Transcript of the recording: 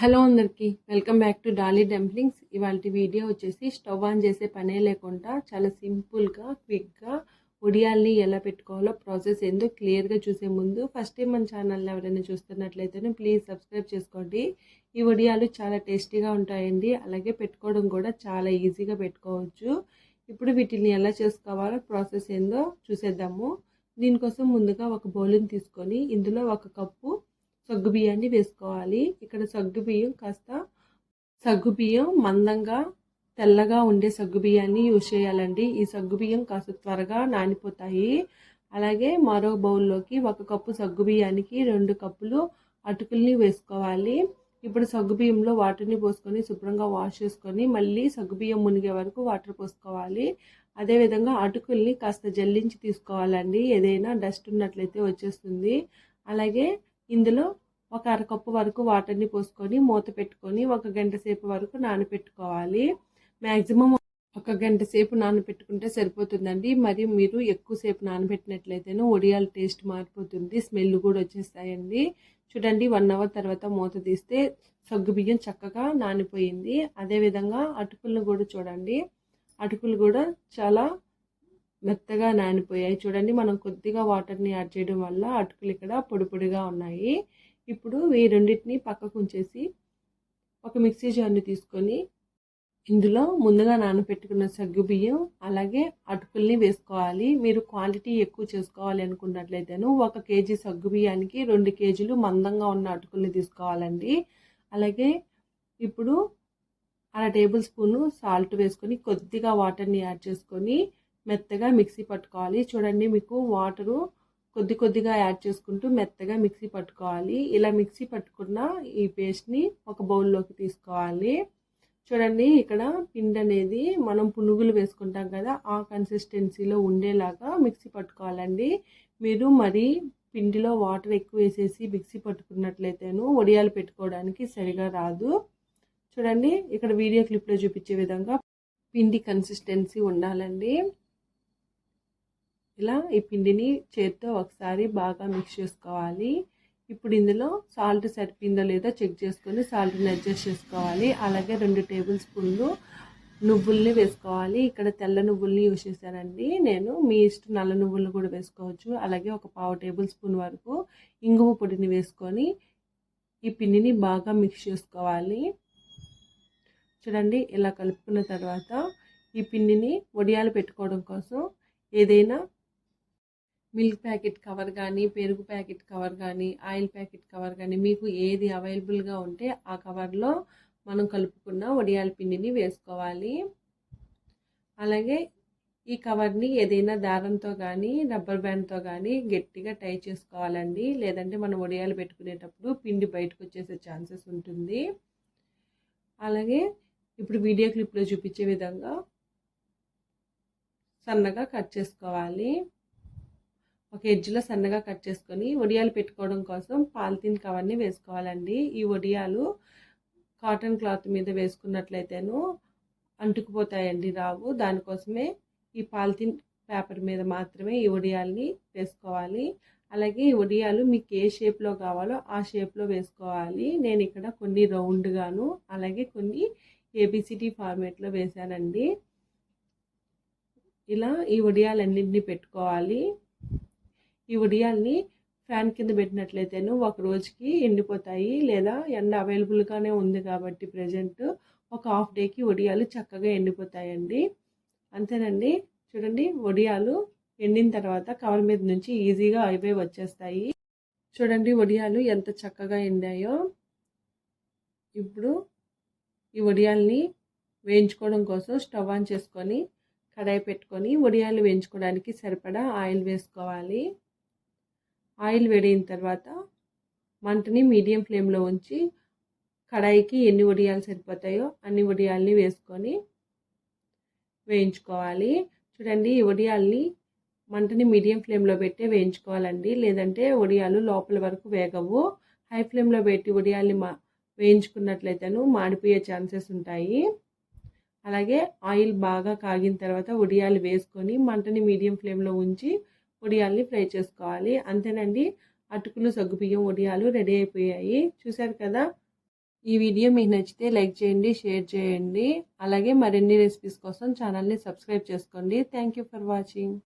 Hello అందరికీ welcome back to Dolly Dumplings. ఇవాళ video వచ్చేసి స్టవ్ ఆన్ చేసే పనే లేకుండా చాలా సింపుల్గా క్విక్గా ఉడియాల్ని ఎలా పెట్టుకోవాలో ప్రాసెస్ ఏందో క్లియర్గా చూసే ముందు ఫస్ట్ టైం మన ఛానల్ని ఎవరైనా చూస్తున్నట్లయితే ప్లీజ్ సబ్స్క్రైబ్ చేసుకోండి. ఈ వడియాలు చాలా టేస్టీగా ఉంటాయండి. అలాగే పెట్టుకోవడం కూడా చాలా ఈజీగా పెట్టుకోవచ్చు. ఇప్పుడు వీటిని ఎలా చేసుకోవాలో ప్రాసెస్ ఏందో చూసేద్దాము. దీనికోసం ముందుగా ఒక బౌల్ని తీసుకొని ఇందులో ఒక కప్పు సగ్గు బియ్యాన్ని వేసుకోవాలి. ఇక్కడ సగ్గు బియ్యం కాస్త సగ్గు బియ్యం మందంగా తెల్లగా ఉండే సగ్గు బియ్యాన్ని యూజ్ చేయాలండి. ఈ సగ్గు బియ్యం కాస్త త్వరగా నానిపోతాయి. అలాగే మరో బౌల్లోకి ఒక కప్పు సగ్గు బియ్యానికి రెండు కప్పులు అటుకుల్ని వేసుకోవాలి. ఇప్పుడు సగ్గు బియ్యంలో వాటర్ని పోసుకొని శుభ్రంగా వాష్ చేసుకొని మళ్ళీ సగ్గు బియ్యం మునిగే వరకు వాటర్ పోసుకోవాలి. అదేవిధంగా అటుకుల్ని కాస్త జల్లించి తీసుకోవాలండి. ఏదైనా డస్ట్ ఉన్నట్లయితే వచ్చేస్తుంది. అలాగే ఇందులో ఒక అరకప్పు వరకు వాటర్ని పోసుకొని మూత పెట్టుకొని ఒక గంట సేపు వరకు నానబెట్టుకోవాలి మ్యాక్సిమం ఒక గంట సేపు నానబెట్టుకుంటే సరిపోతుందండి. మరి మీరు ఎక్కువసేపు నానబెట్టినట్లయితేనే ఒడియాల టేస్ట్ మారిపోతుంది. స్మెల్ కూడా వచ్చేస్తాయండి. చూడండి వన్ అవర్ తర్వాత మూత తీస్తే సగ్గు బియ్యం చక్కగా నానిపోయింది. అదేవిధంగా అటుకులను కూడా చూడండి. అటుకులు కూడా చాలా మెత్తగా నానిపోయాయి. చూడండి మనం కొద్దిగా వాటర్ని యాడ్ చేయడం వల్ల అటుకులు ఇక్కడ పొడి పొడిగా ఉన్నాయి. ఇప్పుడు ఈ రెండింటిని పక్కకు ఉంచేసి ఒక మిక్సీ జార్ని తీసుకొని ఇందులో ముందుగా నానబెట్టుకున్న సగ్గు బియ్యం అలాగే అటుకుల్ని వేసుకోవాలి. మీరు క్వాంటిటీ ఎక్కువ చేసుకోవాలి అనుకున్నట్లయితేను ఒక కేజీ సగ్గు బియ్యానికి రెండు కేజీలు మందంగా ఉన్న అటుకుల్ని తీసుకోవాలండి. అలాగే ఇప్పుడు అర టేబుల్ స్పూను సాల్ట్ వేసుకొని కొద్దిగా వాటర్ని యాడ్ చేసుకొని మెత్తగా మిక్సీ పట్టుకోవాలి. చూడండి మీకు వాటరు కొద్ది కొద్దిగా యాడ్ చేసుకుంటూ మెత్తగా మిక్సీ పట్టుకోవాలి. ఇలా మిక్సీ పట్టుకున్న ఈ పేస్ట్ని ఒక బౌల్లోకి తీసుకోవాలి. చూడండి ఇక్కడ పిండి అనేది మనం పునుగులు వేసుకుంటాం కదా ఆ కన్సిస్టెన్సీలో ఉండేలాగా మిక్సీ పట్టుకోవాలండి. మీరు మరి పిండిలో వాటర్ ఎక్కువ వేసేసి మిక్సీ పట్టుకున్నట్లయితేను వడియాలు పెట్టుకోవడానికి సరిగా రాదు. చూడండి ఇక్కడ వీడియో క్లిప్లో చూపించే విధంగా పిండి కన్సిస్టెన్సీ ఉండాలండి. ఇలా ఈ పిండిని చేత్తో ఒకసారి బాగా మిక్స్ చేసుకోవాలి. ఇప్పుడు ఇందులో సాల్ట్ సరిపోయిందో లేదో చెక్ చేసుకొని సాల్ట్ని అడ్జస్ట్ చేసుకోవాలి. అలాగే రెండు టేబుల్ స్పూన్లు నువ్వుల్ని వేసుకోవాలి. ఇక్కడ తెల్ల నువ్వుల్ని యూజ్ చేశానండి. నేను మీ ఇష్టం నల్ల నువ్వులను కూడా వేసుకోవచ్చు. అలాగే ఒక పావు టేబుల్ స్పూన్ వరకు ఇంగువ పొడిని వేసుకొని ఈ పిండిని బాగా మిక్స్ చేసుకోవాలి. చూడండి ఇలా కలుపుకున్న తర్వాత ఈ పిండిని వడియాలు పెట్టుకోవడం కోసం ఏదైనా మిల్క్ ప్యాకెట్ కవర్ కానీ పెరుగు ప్యాకెట్ కవర్ కానీ ఆయిల్ ప్యాకెట్ కవర్ కానీ మీకు ఏది అవైలబుల్గా ఉంటే ఆ కవర్లో మనం కలుపుకున్న వడియాల పిండిని వేసుకోవాలి. అలాగే ఈ కవర్ని ఏదైనా దారంతో కానీ రబ్బర్ బ్యాండ్తో కానీ గట్టిగా టై చేసుకోవాలండి. లేదంటే మనం వడియాలు పెట్టుకునేటప్పుడు పిండి బయటకు వచ్చేసే ఛాన్సెస్ ఉంటుంది. అలాగే ఇప్పుడు వీడియో క్లిప్లో చూపించే విధంగా సన్నగా కట్ చేసుకోవాలి. ఒక ఎడ్జ్లో సన్నగా కట్ చేసుకొని వడియాలు పెట్టుకోవడం కోసం పాలిథిన్ కవర్ని వేసుకోవాలండి. ఈ వడియాలు కాటన్ క్లాత్ మీద వేసుకున్నట్లయితేను అంటుకుపోతాయండి రావు. దానికోసమే ఈ పాలిథిన్ పేపర్ మీద మాత్రమే ఈ వడియాల్ని వేసుకోవాలి. అలాగే ఈ వడియాలు మీకు ఏ షేప్లో కావాలో ఆ షేప్లో వేసుకోవాలి. నేను ఇక్కడ కొన్ని రౌండ్గాను అలాగే కొన్ని ఏబిసిటీ ఫార్మేట్లో వేశానండి. ఇలా ఈ వడియాలన్నింటినీ పెట్టుకోవాలి. ఈ ఉడియాల్ని ఫ్యాన్ కింద పెట్టినట్లయితేను ఒక రోజుకి ఎండిపోతాయి లేదా ఎండ అవైలబుల్గానే ఉంది కాబట్టి ప్రజెంట్ ఒక హాఫ్ డేకి వడియాలు చక్కగా ఎండిపోతాయండి. అంతేనండి. చూడండి వడియాలు ఎండిన తర్వాత కవర్ మీద నుంచి ఈజీగా అయిపోయి వచ్చేస్తాయి. చూడండి వడియాలు ఎంత చక్కగా ఎండాయో. ఇప్పుడు ఈ వడియాల్ని వేయించుకోవడం కోసం స్టవ్ ఆన్ చేసుకొని కడాయి పెట్టుకొని వడియాలు వేయించుకోవడానికి సరిపడా ఆయిల్ వేసుకోవాలి. ఆయిల్ వేడిన తర్వాత మంటని మీడియం ఫ్లేమ్లో ఉంచి కడాయికి ఎన్ని వడియాలు సరిపోతాయో అన్ని వడియాల్ని వేసుకొని వేయించుకోవాలి. చూడండి ఈ వడియాల్ని మంటని మీడియం ఫ్లేమ్లో పెట్టి వేయించుకోవాలండి. లేదంటే వడియాలు లోపల వరకు వేగవు. హై ఫ్లేమ్లో పెట్టి వడియాల్ని మా వేయించుకున్నట్లయితేను మాడిపోయే ఛాన్సెస్ ఉంటాయి. అలాగే ఆయిల్ బాగా కాగిన తర్వాత వడియాలు వేసుకొని మంటని మీడియం ఫ్లేమ్లో ఉంచి వడియాల్ని ఫ్రై చేసుకోవాలి. అంతేనండి. అటుకులు సగ్గుబియ్యం వడియాలు రెడీ అయిపోయాయి. చూశారు కదా? ఈ వీడియో మీకు నచ్చితే లైక్ చేయండి షేర్ చేయండి. అలాగే మరిన్ని రెసిపీస్ కోసం ఛానల్ని సబ్స్క్రైబ్ చేసుకోండి. Thank you for watching.